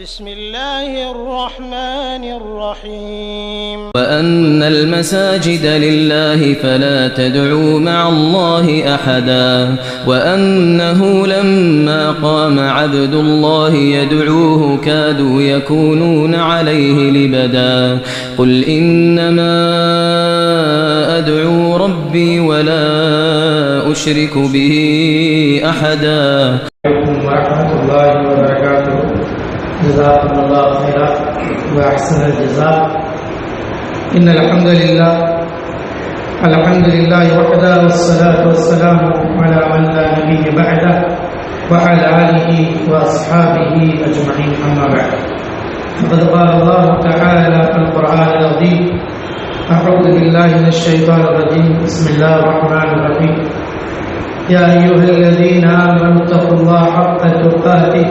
بسم الله الرحمن الرحيم. وأن المساجد لله فلا تدعوا مع الله أحدا. وأنه لما قام عبد الله يدعوه كادوا يكونون عليه لبدا. قل إنما أدعو ربي ولا أشرك به أحدا. عليكم ورحمة الله وبركاته. جزاكم الله خيرا. وأحسن الجزاء. إن الحمد لله الحمد لله وحده والصلاة والسلام على من لا نبي بعده وعلى آله وأصحابه أجمعين. أما بعد فقد قال الله تعالى في القرآن العظيم أعوذ بالله من الشيطان الرجيم. بسم الله الرحمن الرحيم. يا أيها الذين آمنوا اتقوا الله حق تقاته.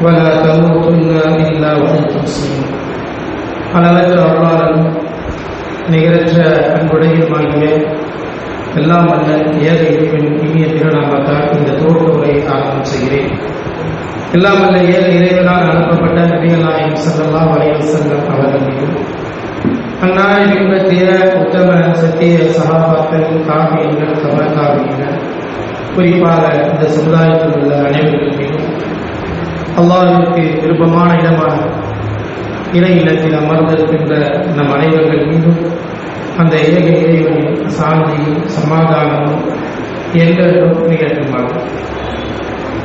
ولا تموتن إلا وأنتم مسلمون அளவற்ற அருளாளரும் நிகரற்ற அன்புடையுமாகிய எல்லாம் வல்ல ஏக இறைவன் இனிய திருநாமத்தால் இந்த துவக்க உரையை ஆரம்பம் செய்கிறேன் எல்லாம் வல்ல ஏக இறைவனால் அனுப்பப்பட்ட நபிகள் நாயகம் சல்லல்லாஹு அலைஹி வஸல்லம் அவர்கள் மீதும் அந்நாளை பின்பற்றிய உத்தம சத்திய சகாபாக்கள் காவியங்கள் கமல் காவியங்கள் குறிப்பாக இந்த சமுதாயத்தில் உள்ள அனைவர்கள் மீதும் அல்லாஹ்விற்கு விருப்பமான இடமான இறை இல்லத்தில் அமர்ந்திருக்கின்ற நம் அனைவர்கள் மீதும் அந்த ஏக இறைவனின் சாந்தியும் சமாதானமும் என்றும் நிகழ்த்துமாறு.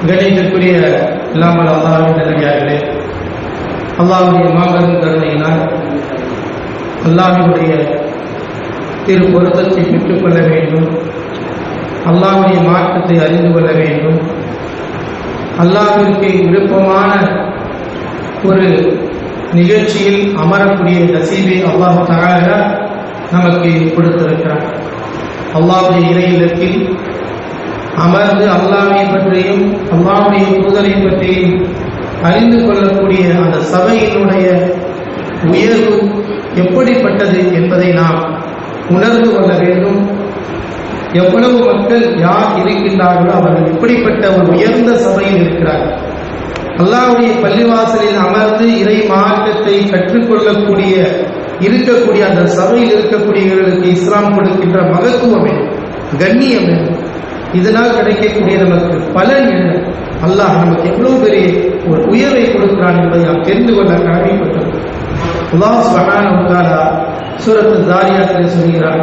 கணிதற்குரிய இல்லாமல் அல்லாவின் நிலையார்களே அல்லாவுடைய மாபெரும் கருணையினால் அல்லாவினுடைய திரு பொருத்தத்தை பெற்றுக்கொள்ள வேண்டும் அல்லாவுடைய மாற்றத்தை அறிந்து கொள்ள வேண்டும் அல்லாஹிற்கு விருப்பமான ஒரு நிகழ்ச்சியில் அமரக்கூடிய நசீபை அல்லாஹு தகாக நமக்கு கொடுத்திருக்கிறார் அல்லாவுடைய இறையிலத்தில் அமர்ந்து அல்லாவை பற்றியும் அல்லாவுடைய தூதரை பற்றியும் அறிந்து கொள்ளக்கூடிய அந்த சபையினுடைய உயர்வு எப்படிப்பட்டது என்பதை நாம் உணர்ந்து கொள்ள வேண்டும். எவ்வளவு மக்கள் யார் இருக்கின்றார்களோ அவர்கள் இப்படிப்பட்ட ஒரு உயர்ந்த சபையில் இருக்கிறார்கள் அல்லாவுடைய பள்ளிவாசலில் அமர்ந்து இறை மார்க்கத்தை கற்றுக்கொள்ளக்கூடிய இருக்கக்கூடிய அந்த சபையில் இருக்கக்கூடியவர்களுக்கு இஸ்லாம் கொடுக்கின்ற மகத்துவம் என்ன? கண்ணியம் இதனால் கிடைக்கக்கூடிய நமக்கு பலன் என்ன? அல்லாஹ் நமக்கு எவ்வளவு பெரிய ஒரு உயர்வை கொடுக்கிறான் என்பதை நாம் தெரிந்து கொள்ள கடமைப்பட்டோம். அல்லாஹ் சுபஹானஹு சூரத்து தாரியாத்தில் சொல்கிறான்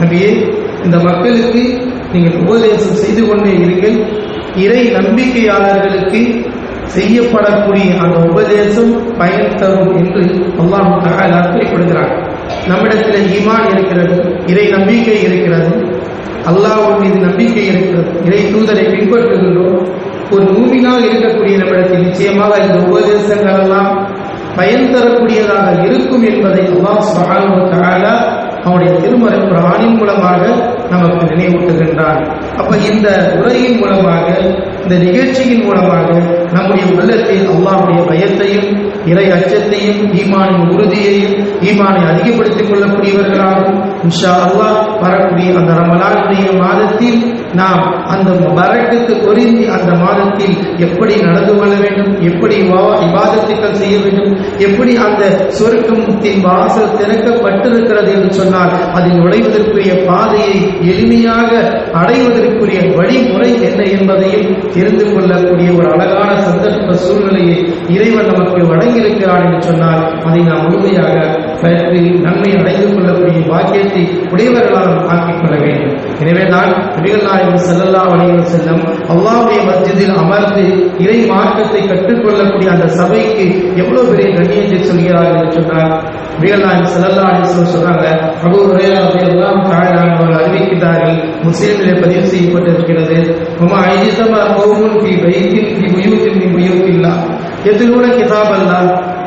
நபியே இந்த மக்களுக்கு நீங்கள் உபதேசம் செய்து கொண்டே இருங்கள். இறை நம்பிக்கையாளர்களுக்கு செய்யப்படக்கூடிய அந்த உபதேசம் பயன் தரும் என்று அல்லாஹு தகவல் குறிப்பிடுகிறார் நம்மிடத்தில் ஈமான் இருக்கிறது இறை நம்பிக்கை இருக்கிறது அல்லாஹ் மீது நம்பிக்கை இருக்கிறது இறை தூதரை பின்பற்றுகின்றோம். ஒரு மூமினால் இருக்கக்கூடிய நம்மிடத்தில் நிச்சயமாக இந்த உபதேசங்கள் எல்லாம் பயன் தரக்கூடியதாக இருக்கும் என்பதை அல்லாஹ் சுப்ஹானஹு வ அவனுடைய திருமறை குரானின் மூலமாக நமக்கு நினைவூட்டுகின்றான். அப்ப இந்த உரையின் மூலமாக இந்த நிகழ்ச்சியின் மூலமாக நம்முடைய உள்ளத்தில் அல்லாஹுடைய பயத்தையும் இறை அச்சத்தையும் ஈமானின் உறுதியையும் ஈமானை அதிகப்படுத்திக் கொள்ளக்கூடியவர்களாகும் இன்ஷா அல்லாஹ் வரக்கூடிய அந்த ரமலானுடைய மாதத்தில் நாம் அந்த வரட்டுக்கு பொருந்தி அந்த மாதத்தில் எப்படி நடந்து கொள்ள வேண்டும் எப்படி விவாதத்துக்கள் செய்ய வேண்டும் எப்படி அந்த சொர்க்கத்தின் வாசல் திறக்கப்பட்டிருக்கிறது என்று சொன்னால் அதில் நுழைவதற்குரிய பாதையை எளிமையாக அடைவதற்குரிய வழிமுறை என்ன என்பதையும் தெரிந்து கொள்ளக்கூடிய ஒரு அழகான சந்தர்ப்ப சூழ்நிலையை இறைவன் நமக்கு வழங்கியிருக்கிறான் என்று சொன்னால் அதை நாம் முழுமையாக நன்மை அடைந்து கொள்ளக்கூடிய பாக்கியத்தை உடையவர்களால் ஆக்கிக் கொள்ள வேண்டும். எனவே தான் நபிகள்நாயகம் செல்லல்லா வணிகம் செல்லும் அல்லாவுடைய மத்தியத்தில் அமர்ந்து இறை மார்க்கத்தை கற்றுக்கொள்ளக்கூடிய அந்த சபைக்கு எவ்வளவு பெரிய கண்ணியத்தை சொல்கிறார் என்று சொன்னார் நபிகள்நாயகம் செல்லல்லா அலிஸ்லம் சொன்னாங்க அபு எல்லாம் தாழ்நாள் அவர்கள் அறிவிக்கிறார்கள் முஸ்லீமிலே பதிவு செய்யப்பட்டிருக்கிறது. உமா ஐஜிதமா கோமுன் பி வைத்தின் பி உயூத்தின் பி உயூத்தில்லா எதிலூட கிதாபல்லா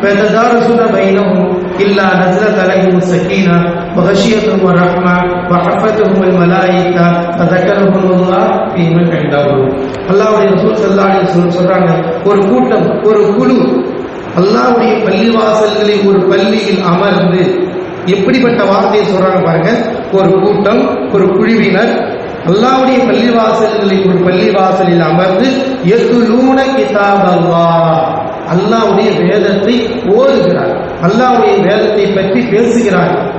பெததாரசுன பைனமும் إلا نزلت عليهم السكينة وغشيتهم الرحمة وحفتهم الملائكة فذكرهم الله في من عنده அல்லாஹ்வுடைய ரசூல் ஸல்லல்லாஹு அலைஹி வஸல்லம் சொல்றாங்க ஒரு கூட்டம் ஒரு குழு அல்லாஹ்வுடைய பள்ளிவாசல்களில் ஒரு பள்ளியில் அமர்ந்து எப்படிப்பட்ட வார்த்தையை சொல்றாங்க பாருங்க ஒரு கூட்டம் ஒரு குழுவினர் அல்லாஹ்வுடைய பள்ளிவாசல்களில் ஒரு பள்ளிவாசலில் அமர்ந்து எத்துலூன கிதாப் அல்லாஹ் அல்லாஹ்வுடைய வேதத்தை ஓதுகிறார் அல்லாவுடைய வேதத்தை பற்றி பேசுகிறார்கள்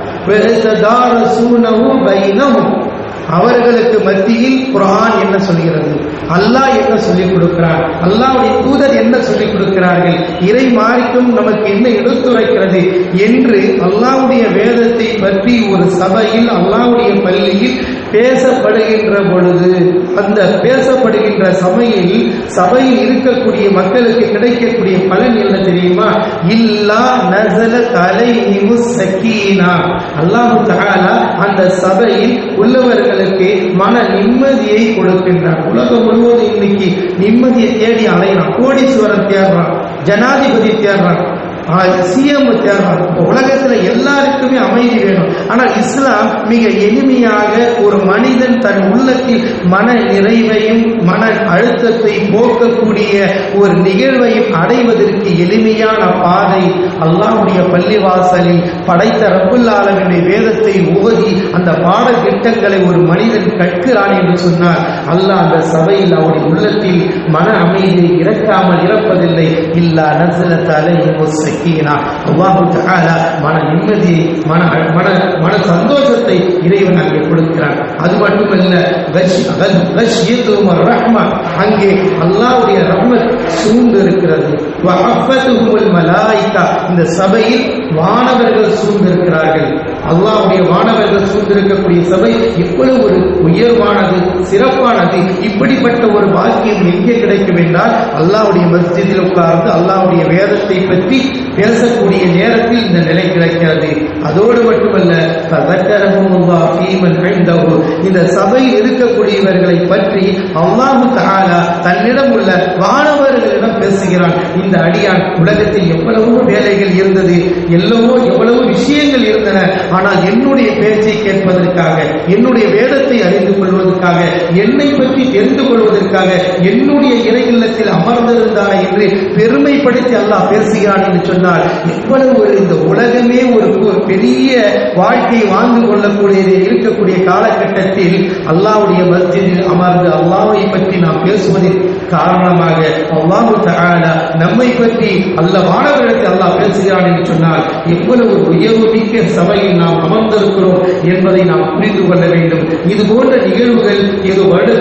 அவர்களுக்கு மத்தியில் குரான் என்ன சொல்கிறது? அல்லாஹ் என்ன சொல்லிக் கொடுக்கிறார்? அல்லாவுடைய தூதர் என்ன சொல்லிக் கொடுக்கிறார்கள்? இறை மாறிக்கும் நமக்கு என்ன எடுத்துரைக்கிறது என்று அல்லாவுடைய வேதத்தை பற்றி ஒரு சபையில் அல்லாவுடைய பள்ளியில் பேசப்படுகின்ற பொழுது அந்த பேசப்படுகின்ற சபையில் சபையில் இருக்கக்கூடிய மக்களுக்கு கிடைக்கக்கூடிய பலன் என்ன தெரியுமா? இல்லா நசல தலைஹிமு சக்கீனா. அல்லாஹு தகாலா அந்த சபையில் உள்ளவர்களுக்கு மன நிம்மதியை கொடுக்கின்றார் உலகம் முழுவதும் இன்னைக்கு நிம்மதியை தேடி அலையறான். கோடீஸ்வரன் தேடுறான். ஜனாதிபதி தேடுறான். சிஎம் தேவை உலகத்துல எல்லாருக்குமே அமைதி வேணும். ஆனால் இஸ்லாம் மிக எளிமையாக ஒரு மனிதன் தன் உள்ளத்தில் மன நிறைவையும் மன அழுத்தத்தை போக்கக்கூடிய ஒரு நிகழ்வையும் அடைவதற்கு எளிமையான பாதை அல்லாஹ்வுடைய பள்ளிவாசலில் படைத்த ரப்புல் வேதத்தை ஓதி அந்த பாடத்திட்டங்களை ஒரு மனிதன் கற்கிறான் என்று சொன்னார். அல்லாஹ் அந்த சபையில் அவருடைய உள்ளத்தில் மன அமைதியை இறக்காமல் இறப்பதில்லை. இல்லா நசல ஒசை மிஸ்கீனா அல்லாஹு தஆலா மன நிம்மதியை மன மன மன சந்தோஷத்தை இறைவன் அங்கே கொடுக்கிறான். அது மட்டுமல்ல ரஹ்மா அங்கே அல்லாஹ்வுடைய ரஹ்மத் சூழ்ந்து இருக்கிறது வஹஃபத்துஹுல் மலாயிகா. இந்த சபையில் வானவர்கள் சூழ்ந்திருக்கிறார்கள். அல்லாஹ்வுடைய வானவர்கள் சூழ்ந்திருக்கக்கூடிய சபை இவ்வளவு ஒரு உயர்வானது சிறப்பானது இப்படிப்பட்ட ஒரு பாக்கியம் எங்கே கிடைக்கும் என்றால் அல்லாஹ்வுடைய மஸ்ஜிதில் உட்கார்ந்து அல்லாஹ்வுடைய வேதத்தை பற்றி பேசக்கூடிய நேரத்தில் இந்த நிலை கிடைக்காது. அதோடு மட்டுமல்ல ஃபதக்கரஹுமுல்லாஹ் இந்த சபையில் இருக்கக்கூடியவர்களை பற்றி அல்லாஹு தஆலா தன்னிடம் உள்ள மாணவர்கள் பேசுகிறான். இந்த அடியான் உலகத்தில் எவ்வளவோ வேலைகள் இருந்தது எல்லவோ எவ்வளவோ விஷயங்கள் இருந்தன. ஆனால் என்னுடைய பேச்சை கேட்பதற்காக என்னுடைய வேதத்தை அறிந்து கொள்வதற்காக என்னை பற்றி தெரிந்து கொள்வதற்காக என்னுடைய இறை இல்லத்தில் அமர்ந்திருந்தார் என்று பெருமைப்படுத்தி அல்லாஹ் பேசுகிறான் என்று சொன்னால் எவ்வளவு ஒரு இந்த உலகமே ஒரு பெரிய வாழ்க்கை வாழ்ந்து கொள்ளக்கூடியது இருக்கக்கூடிய காலகட்டத்தில் அல்லாவுடைய மத்தியில் அமர்ந்து அல்லாவை பற்றி நாம் பேசுவதின் காரணமாக அல்லாஹு நம்மை பற்றி அல்ல மாணவர்களுக்கு அல்லாஹ் பேசுகிறான் என்று சொன்னால் எவ்வளவு உயர்வு மிக்க சபையில் நாம் அமர்ந்திருக்கிறோம் என்பதை நாம் புரிந்து கொள்ள வேண்டும். இது போன்ற நிகழ்வுகள் ஏதோ வருட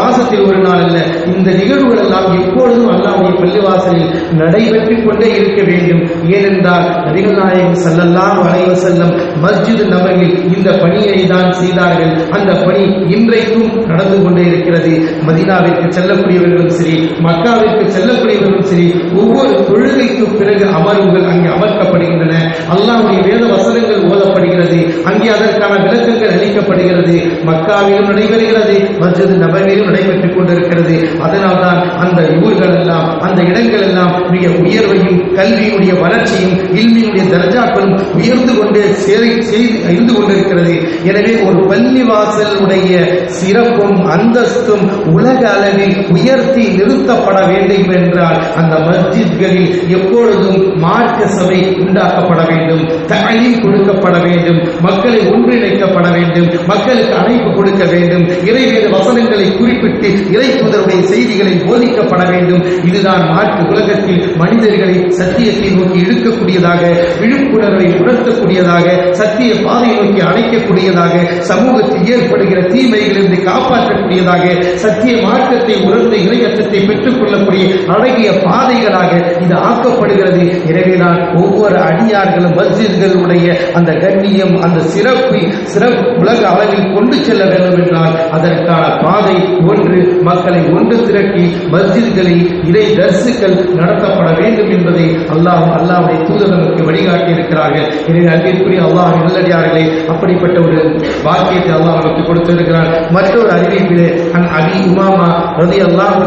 மாசத்தில் ஒரு நாள் அல்ல. இந்த நிகழ்வுகள் எல்லாம் எப்பொழுதும் அல்லாவுடைய பள்ளிவாசலில் நடைபெற்று கொண்டே இருக்க வேண்டும். ஏனென்றால் நபிகள் நாயகம் ஸல்லல்லாஹு வளைவு வஸல்லம் மஸ்ஜித் நபரில் இந்த பணியை தான் செய்தார்கள். அந்த பணி இன்றைக்கும் நடந்து கொண்டே இருக்கிறது. மதினாவிற்கு செல்லக்கூடியவர்களும் சரி மக்காவிற்கு செல்லக்கூடியவர்களும் சரி ஒவ்வொரு தொழுகைக்கு பிறகு அமர்வுகள் அங்கே அமர்க்கப்படுகின்றன அல்லாவுடைய வேத வசனங்கள் ஓதப்படுகிறது அங்கே அதற்கான விளக்கங்கள் அளிக்கப்படுகிறது மக்காவிலும் நடைபெறுகிறது மஸ்ஜித் நபரிலும் நடைபெற்றுக் கொண்டிருக்கிறது. அதனால் தான் அந்த ஊர்கள் எல்லாம் அந்த இடங்கள் எல்லாம் மிக உயர்வையும் கல்வியினுடைய வளர்ச்சியும் இல்மியினுடைய தர்ஜாக்களும் உயர்ந்து கொண்டு சேரி செய்து இருந்து கொண்டிருக்கிறது. எனவே ஒரு பள்ளிவாசலுடைய சிறப்பும் அந்தஸ்தும் உலக அளவில் உயர்த்தி நிறுத்தப்பட வேண்டும் என்றால் அந்த மஸ்ஜித்களில் எப்பொழுதும் மார்க்க சபை உண்டாக்கப்பட வேண்டும் தகவல் கொடுக்கப்பட வேண்டும் மக்களை ஒன்றிணைக்கப்பட வேண்டும் மக்களுக்கு அழைப்பு கொடுக்க வேண்டும். இறைவேத வசனங்களை குறிப்பிட்டு இறை தூதருடைய செய்திகளை போதிக்கப்பட வேண்டும். இதுதான் மாற்று உலகத்தில் மனிதர்களை சத்தியத்தை நோக்கி இழுக்கக்கூடியதாக விழிப்புணர்வை உணர்த்தக்கூடியதாக சத்திய பாதையை நோக்கி அழைக்கக்கூடியதாக சமூகத்தில் ஏற்படுகிற தீமைகளிலிருந்து காப்பாற்றக்கூடியதாக சத்திய மார்க்கத்தை உணர்ந்த இறையற்றத்தை பெற்றுக் கொள்ளக்கூடிய அழகிய பாதைகளாக இது ஆக்கப்படுகிறது. எனவே நான் ஒவ்வொரு அடியார்களும் மஸ்ஜித்களுடைய அந்த கண்ணியம் அந்த சிறப்பு சிறப்பு உலக அளவில் கொண்டு செல்ல வேண்டும் என்றால் அதற்கான பாதை ஒன்று மக்களை ஒன்று திரட்டி மஸ்ஜித்களில் இறை தர்சுக்கள் நடத்தப்பட வேண்டும் என்பதை அல்லாஹ் அல்லாவுடைய தூதர் வழிகாட்டி இருக்கிறார்கள் எனவே அன்பிற்குரிய அல்லாஹ் நல்லடியார்களே அப்படிப்பட்ட ஒரு வாக்கியத்தை அல்லாஹ் நமக்கு கொடுத்திருக்கிறார். மற்றொரு அறிவிப்பிலே அன் அபி உமாமா ரதி அல்லாஹு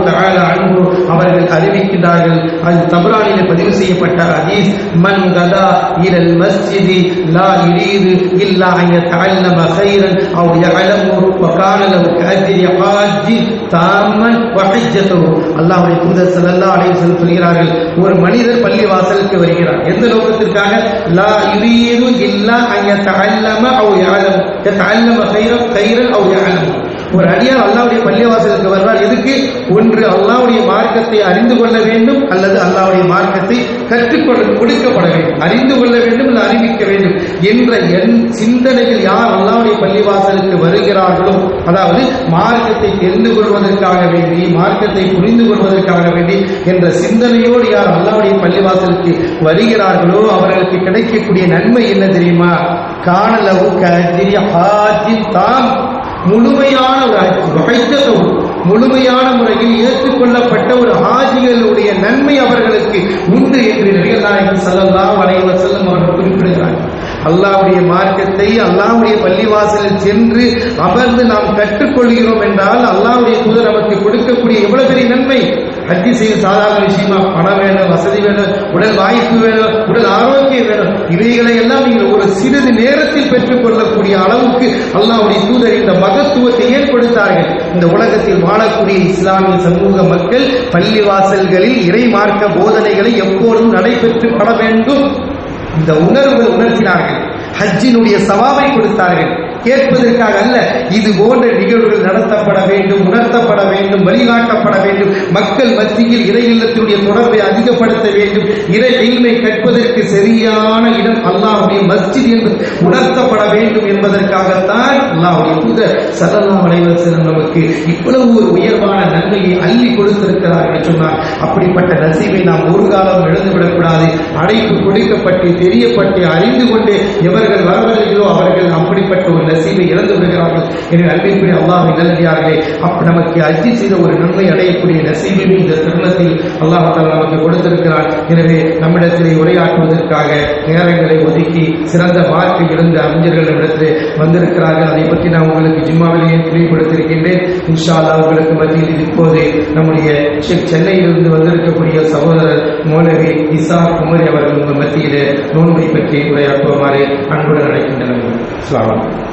அன்பு அவர்கள் அறிவிக்கிறார்கள் அது தபரானில் பதிவு செய்யப்பட்ட அதீஸ் மன் கதா இரல் மஸ்ஜிதி லா இலீது இல்லா ஐய தகல்லம சைரன் அவ் يعلم وكان له كاجر حاج ஆமன் வஹஜ்ஜத்துஹு அல்லாஹ்வுடைய தூதர் ஸல்லல்லாஹு அலைஹி வஸல்லம் சொல்கிறார்கள் ஒரு மனிதர் பள்ளி வாசலுக்கு வருகிறார் எந்த நோக்கத்திற்காக லா யுரீது இல்லா அன் யதஅல்லம அவ் யஅலம் யதஅல்லம கைரன் கைரன் அவ் யஅலம் ஒரு அடியார் அல்லாவுடைய பள்ளிவாசலுக்கு வருவார். எதுக்கு? ஒன்று அல்லாவுடைய மார்க்கத்தை அறிந்து கொள்ள வேண்டும் அல்லது அல்லாவுடைய மார்க்கத்தை கற்றுக்கொள்ள கொடுக்கப்பட வேண்டும். அறிந்து கொள்ள வேண்டும் அல்லது அறிவிக்க வேண்டும் என்ற என் சிந்தனையில் யார் அல்லாவுடைய பள்ளிவாசலுக்கு வருகிறார்களோ அதாவது மார்க்கத்தை தெரிந்து கொள்வதற்காக வேண்டி மார்க்கத்தை புரிந்து கொள்வதற்காக வேண்டி என்ற சிந்தனையோடு யார் அல்லாவுடைய பள்ளிவாசலுக்கு வருகிறார்களோ அவர்களுக்கு கிடைக்கக்கூடிய நன்மை என்ன தெரியுமா? காணலவு கதிரி ஹாஜின் தாம். முழுமையான ஒரு முழுமையான முறையில் ஏற்றுக்கொள்ளப்பட்ட ஒரு ஆஜிகளுடைய நன்மை அவர்களுக்கு உண்டு என்று நபிகள் நாயகம் ஸல்லல்லாஹு அலைஹி வஸல்லம் அவர்கள் குறிப்பிடுகிறார்கள். அல்லாவுடைய மார்க்கத்தை அல்லாவுடைய பள்ளிவாசலில் சென்று அமர்ந்து நாம் கற்றுக்கொள்கிறோம் என்றால் அல்லாவுடைய தூதர் நமக்கு கொடுக்கக்கூடிய எவ்வளவு பெரிய நன்மை? ஹஜ்ஜி செய்ய சாதாரண விஷயமா பணம் வேணும் வசதி வேணும் உடல் வாய்ப்பு வேணும் உடல் ஆரோக்கியம் வேணும் இவைகளை எல்லாம் நீங்கள் ஒரு சிறிது நேரத்தில் பெற்றுக்கொள்ளக்கூடிய அளவுக்கு அல்லாவுடைய தூதர் இந்த மகத்துவத்தை ஏற்படுத்தார்கள். இந்த உலகத்தில் வாழக்கூடிய இஸ்லாமிய சமூக மக்கள் பள்ளிவாசல்களில் இறை மார்க்க போதனைகளை எப்போதும் நடைபெற்று பட வேண்டும். இந்த உணர்வுகள் உணர்த்தினார்கள். ஹஜ்ஜினுடைய சவாவை கொடுத்தார்கள். கேட்பதற்காக அல்ல இது போன்ற நிகழ்வுகள் நடத்தப்பட வேண்டும் உணர்த்தப்பட வேண்டும் வழிகாட்டப்பட வேண்டும். மக்கள் மத்தியில் இறை இல்லத்தினுடைய தொடர்பை அதிகப்படுத்த வேண்டும். இறை எளிமை கற்பதற்கு சரியான இடம் அல்லாஹுடைய மஸ்ஜித் என்று உணர்த்தப்பட வேண்டும் என்பதற்காகத்தான் அல்லாஹுடைய தூதர் ஸல்லல்லாஹு அலைஹி நமக்கு இவ்வளவு ஒரு உயர்வான நன்மையை அள்ளி கொடுத்திருக்கிறார் என்று சொன்னார். அப்படிப்பட்ட நசீவை நாம் ஒரு காலம் இழந்துவிட அழைப்பு கொடுக்கப்பட்டு தெரியப்பட்டு அறிந்து கொண்டு எவர்கள் வரவில்லையோ அவர்கள் அப்படிப்பட்ட ஒரு நசீவை இழந்து விடுகிறார்கள். என்று அன்பிற்குரிய அல்லாஹ் நல்லடியார்களே அப்ப நமக்கு அஜி செய்த ஒரு நன்மை அடையக்கூடிய நசீபை இந்த தருணத்தில் அல்லாஹ் நமக்கு கொடுத்திருக்கிறார் எனவே நம்மிடத்திலே உரையாற்றுவதற்காக நேரங்களை ஒதுக்கி சிறந்த மார்க்கை இருந்த அறிஞர்களிடத்தில் வந்திருக்கிறார்கள். அதை பற்றி நான் உங்களுக்கு ஜிம்மாவிலேயே தெளிவுபடுத்திருக்கின்றேன் இன்ஷா அல்லாஹ் உங்களுக்கு மத்தியில் இப்போது நம்முடைய சென்னையிலிருந்து வந்திருக்கக்கூடிய சகோதரர் மோலவி இசா குமரி அவர்கள் உங்கள் மத்தியிலே நோன்பை பற்றி உரையாற்றுமாறு அன்புடன் அழைக்கின்றனர். அஸ்ஸலாமு